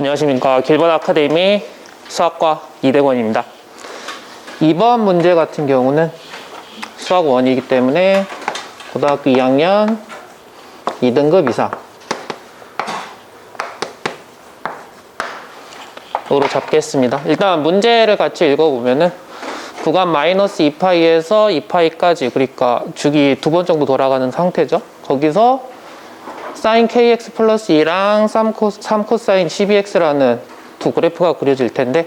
안녕하십니까. 길번 아카데미 수학과 이대권입니다. 이번 문제 같은 경우는 수학 원이기 때문에 고등학교 2학년 2등급 이상 으로 잡겠습니다. 일단 문제를 같이 읽어보면은 구간 마이너스 2파이에서 2파이까지 그러니까 주기 두 번 정도 돌아가는 상태죠. 거기서 사인 kx 플러스 2랑 3코, 3코사인 12x라는 두 그래프가 그려질 텐데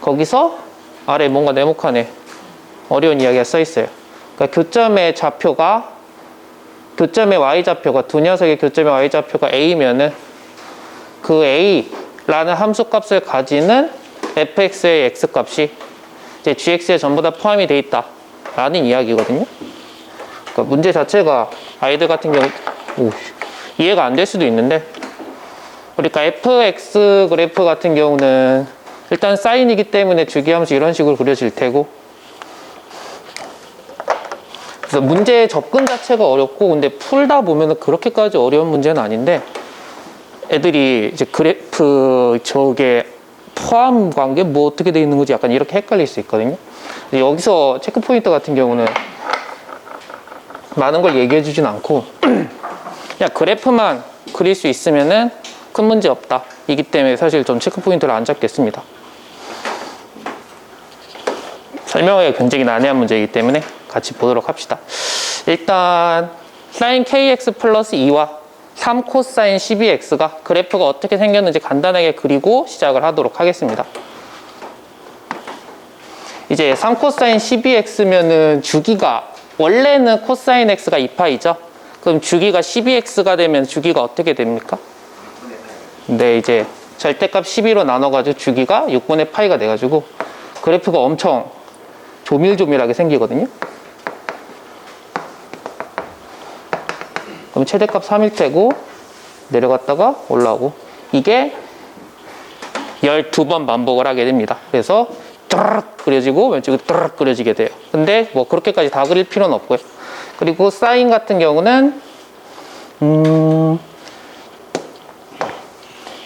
거기서 아래 뭔가 네모칸에 어려운 이야기가 써 있어요. 그러니까 교점의 좌표가 교점의 y좌표가 두 녀석의 교점의 y좌표가 a면은 그 a라는 함수 값을 가지는 fx의 x 값이 이제 gx에 전부 다 포함이 돼 있다 라는 이야기거든요. 그러니까 문제 자체가 아이들 같은 경우 오, 이해가 안 될 수도 있는데 그러니까 fx 그래프 같은 경우는 일단 사인이기 때문에 주기함수 이런 식으로 그려질 테고 그래서 문제의 접근 자체가 어렵고 근데 풀다 보면은 그렇게까지 어려운 문제는 아닌데 애들이 이제 그래프 저게 포함 관계 뭐 어떻게 돼 있는 거지 약간 이렇게 헷갈릴 수 있거든요. 여기서 체크 포인트 같은 경우는 많은 걸 얘기해 주진 않고 그냥 그래프만 그릴 수 있으면은 큰 문제 없다. 이기 때문에 사실 좀 체크 포인트를 안 잡겠습니다. 설명하기가 굉장히 난해한 문제이기 때문에 같이 보도록 합시다. 일단 sin kx 플러스 2와 3 코사인 12x가 그래프가 어떻게 생겼는지 간단하게 그리고 시작을 하도록 하겠습니다. 이제 3 코사인 12x면은 주기가 원래는 코사인 x가 2파이죠. 그럼 주기가 12x가 되면 주기가 어떻게 됩니까? 네, 이제 절대값 12로 나눠가지고 주기가 6분의 파이가 돼가지고 그래프가 엄청 조밀조밀하게 생기거든요. 그럼 최대값 3일 테고 내려갔다가 올라오고 이게 12번 반복을 하게 됩니다. 그래서 뚜르륵 그려지고 왼쪽에 뚜르륵 그려지게 돼요. 근데 뭐 그렇게까지 다 그릴 필요는 없고요. 그리고 사인 같은 경우는 음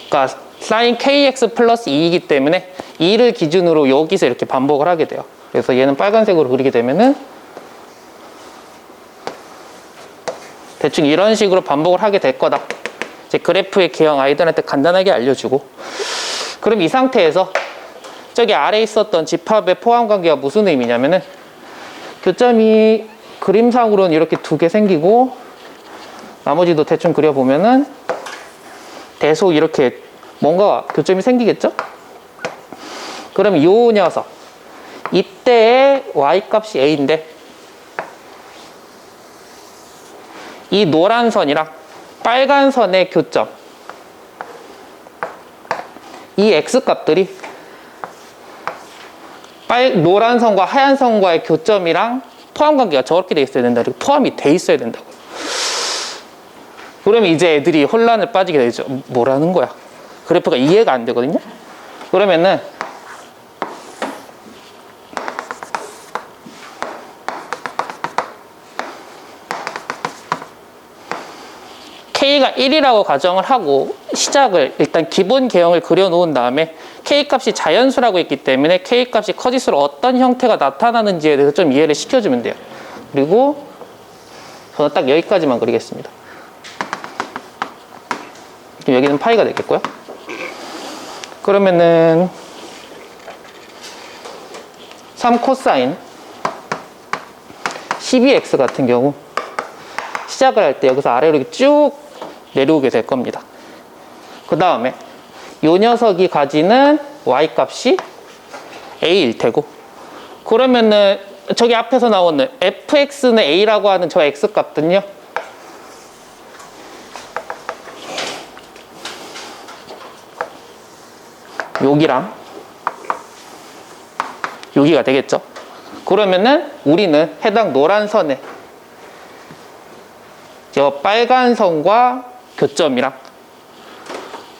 그러니까 사인 kx 플러스 2이기 때문에 2를 기준으로 여기서 이렇게 반복을 하게 돼요. 그래서 얘는 빨간색으로 그리게 되면은 대충 이런 식으로 반복을 하게 될 거다. 이제 그래프의 개형 아이들한테 간단하게 알려주고 그럼 이 상태에서 저기 아래 있었던 집합의 포함 관계가 무슨 의미냐면은 교점이 그림상으로는 이렇게 두 개 생기고 나머지도 대충 그려보면은 계속 이렇게 뭔가 교점이 생기겠죠? 그럼 이 녀석 이때의 y 값이 a인데 이 노란 선이랑 빨간 선의 교점 이 x 값들이 빨 노란 선과 하얀 선과의 교점이랑 포함 관계가 저렇게 돼 있어야 된다. 포함이 돼 있어야 된다고. 그러면 이제 애들이 혼란을 빠지게 되죠. 뭐라는 거야? 그래프가 이해가 안 되거든요. 그러면은 K가 1이라고 가정을 하고 시작을 일단 기본 개형을 그려놓은 다음에 K 값이 자연수라고 했기 때문에 K 값이 커질수록 어떤 형태가 나타나는지에 대해서 좀 이해를 시켜주면 돼요. 그리고 저는 딱 여기까지만 그리겠습니다. 여기는 파이가 되겠고요. 그러면은 3 코사인 12x 같은 경우 시작을 할 때 여기서 아래로 쭉 내려오게 될 겁니다. 그 다음에 요 녀석이 가지는 y 값이 a일 테고 그러면은 저기 앞에서 나오는 fx는 a라고 하는 저 x 값은요? 여기랑 여기가 되겠죠? 그러면은 우리는 해당 노란 선에 저 빨간 선과 교점이랑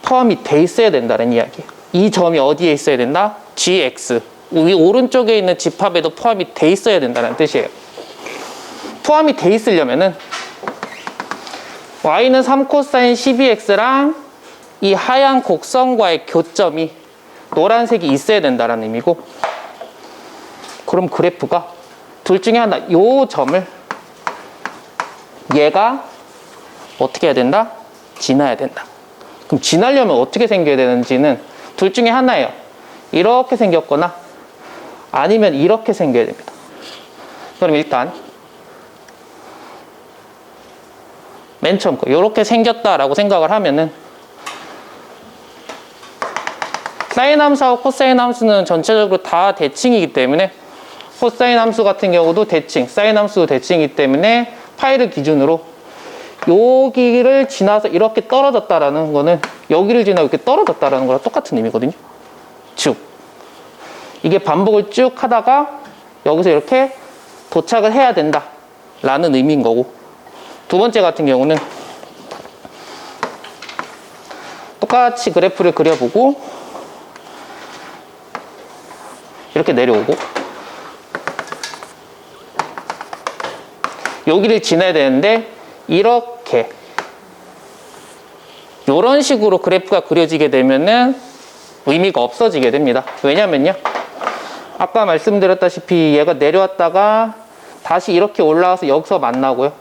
포함이 돼 있어야 된다는 이야기예요. 이 점이 어디에 있어야 된다? gx. 위 오른쪽에 있는 집합에도 포함이 돼 있어야 된다는 뜻이에요. 포함이 돼 있으려면은 y는 3 코사인 12x랑 이 하얀 곡선과의 교점이 노란색이 있어야 된다는 의미고 그럼 그래프가 둘 중에 하나 요 점을 얘가 어떻게 해야 된다? 지나야 된다. 그럼 지나려면 어떻게 생겨야 되는지는 둘 중에 하나예요. 이렇게 생겼거나 아니면 이렇게 생겨야 됩니다. 그럼 일단 맨 처음 거 이렇게 생겼다라고 생각을 하면은 사인 함수하고 코사인 함수는 전체적으로 다 대칭이기 때문에 코사인 함수 같은 경우도 대칭, 사인 함수도 대칭이기 때문에 파이를 기준으로 여기를 지나서 이렇게 떨어졌다라는 거는 여기를 지나고 이렇게 떨어졌다라는 거랑 똑같은 의미거든요. 쭉. 이게 반복을 쭉 하다가 여기서 이렇게 도착을 해야 된다라는 의미인 거고 두 번째 같은 경우는 똑같이 그래프를 그려보고 이렇게 내려오고 여기를 지나야 되는데 이렇게 이런 식으로 그래프가 그려지게 되면은 의미가 없어지게 됩니다. 왜냐면요. 아까 말씀드렸다시피 얘가 내려왔다가 다시 이렇게 올라와서 여기서 만나고요.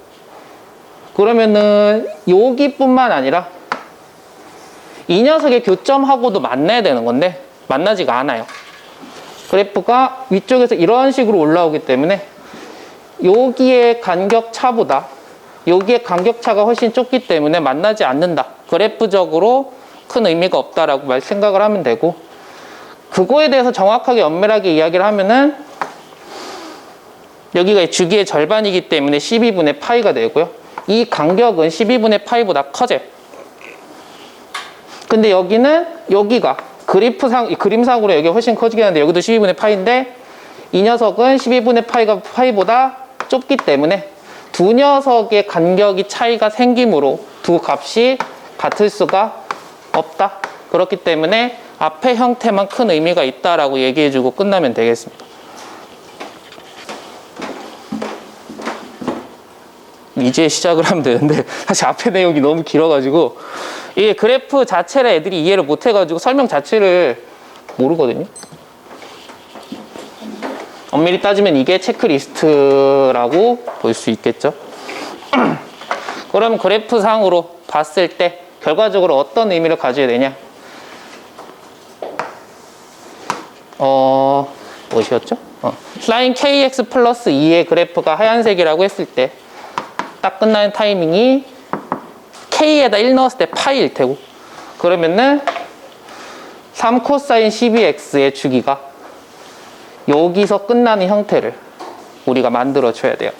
그러면은 여기뿐만 아니라 이 녀석의 교점하고도 만나야 되는 건데 만나지가 않아요. 그래프가 위쪽에서 이런 식으로 올라오기 때문에 여기의 간격 차보다 여기의 간격 차가 훨씬 좁기 때문에 만나지 않는다. 그래프적으로 큰 의미가 없다라고 말 생각을 하면 되고 그거에 대해서 정확하게 엄밀하게 이야기를 하면은 여기가 주기의 절반이기 때문에 12분의 파이가 되고요. 이 간격은 12분의 파이보다 커져요. 근데 여기는 여기가 그래프상 이 그림상으로 여기 훨씬 커지긴 하는데 여기도 12분의 파이인데 이 녀석은 12분의 파이가 파이보다 좁기 때문에 두 녀석의 간격이 차이가 생기므로 두 값이 같을 수가 없다. 그렇기 때문에 앞의 형태만 큰 의미가 있다라고 얘기해주고 끝나면 되겠습니다. 이제 시작을 하면 되는데 사실 앞에 내용이 너무 길어가지고 이 그래프 자체를 애들이 이해를 못해가지고 설명 자체를 모르거든요. 엄밀히 따지면 이게 체크리스트라고 볼 수 있겠죠. 그럼 그래프 상으로 봤을 때 결과적으로 어떤 의미를 가져야 되냐? 어, 무엇이었죠? 어, 사인 kx 플러스 2의 그래프가 하얀색이라고 했을 때 딱 끝나는 타이밍이 k에다 1 넣었을 때 파이일 테고 그러면은 3 코사인 12x의 주기가 여기서 끝나는 형태를 우리가 만들어 줘야 돼요.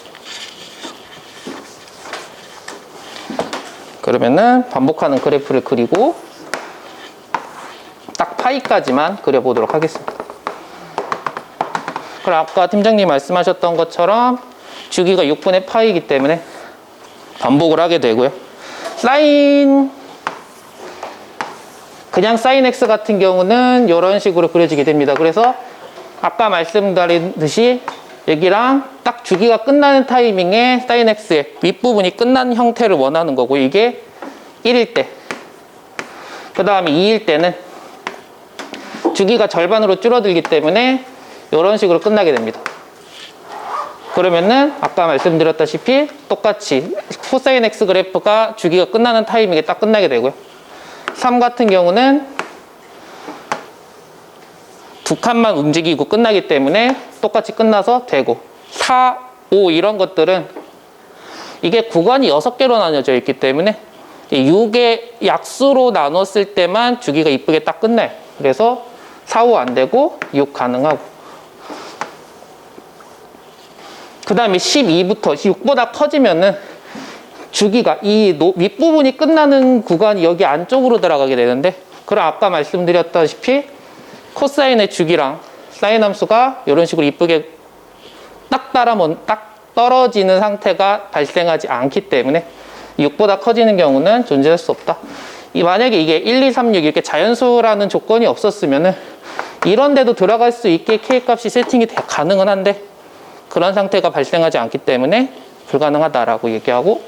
그러면은 반복하는 그래프를 그리고 딱 파이까지만 그려보도록 하겠습니다. 그럼 아까 팀장님 말씀하셨던 것처럼 주기가 6분의 파이이기 때문에 반복을 하게 되고요. 사인 그냥 사인 x 같은 경우는 이런 식으로 그려지게 됩니다. 그래서 아까 말씀드린 여기랑 딱 주기가 끝나는 타이밍에 사인 x의 윗부분이 끝난 형태를 원하는 거고 이게 1일 때. 그 다음에 2일 때는 주기가 절반으로 줄어들기 때문에 이런 식으로 끝나게 됩니다. 그러면은 아까 말씀드렸다시피 똑같이 코사인 x 그래프가 주기가 끝나는 타이밍에 딱 끝나게 되고요. 3 같은 경우는 두 칸만 움직이고 끝나기 때문에 똑같이 끝나서 되고 4, 5 이런 것들은 이게 구간이 6개로 나뉘어져 있기 때문에 6의 약수로 나눴을 때만 주기가 이쁘게 딱 끝나요. 그래서 4, 5 안 되고 6 가능하고 그 다음에 12부터 6보다 커지면은 주기가 이 노- 윗부분이 끝나는 구간이 여기 안쪽으로 들어가게 되는데 그럼 아까 말씀드렸다시피 코사인의 주기랑 사인 함수가 이런 식으로 이쁘게 딱 따라 딱 떨어지는 상태가 발생하지 않기 때문에 6보다 커지는 경우는 존재할 수 없다. 이 만약에 이게 1, 2, 3, 6 이렇게 자연수라는 조건이 없었으면은 이런 데도 들어갈 수 있게 k 값이 세팅이 돼- 가능은 한데 그런 상태가 발생하지 않기 때문에 불가능하다라고 얘기하고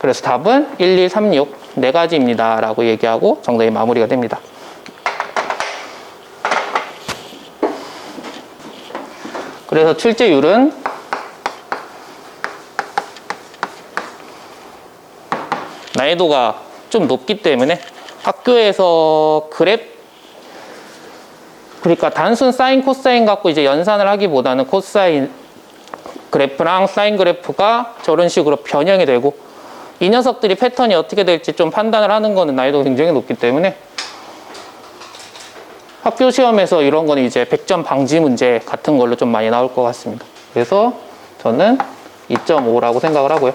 그래서 답은 1, 2, 3, 6 네 가지입니다. 라고 얘기하고 정답이 마무리가 됩니다. 그래서 출제율은 난이도가 좀 높기 때문에 학교에서 그래프 그러니까 단순 사인 코사인 갖고 이제 연산을 하기보다는 코사인 그래프랑 사인 그래프가 저런 식으로 변형이 되고 이 녀석들이 패턴이 어떻게 될지 좀 판단을 하는 거는 난이도가 굉장히 높기 때문에 학교 시험에서 이런 거는 이제 100점 방지 문제 같은 걸로 좀 많이 나올 것 같습니다. 그래서 저는 2.5라고 생각을 하고요.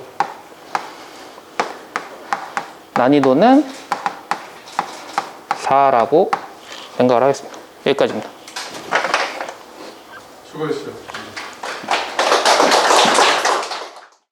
난이도는 4라고 생각을 하겠습니다. 여기까지입니다. 수고했어요.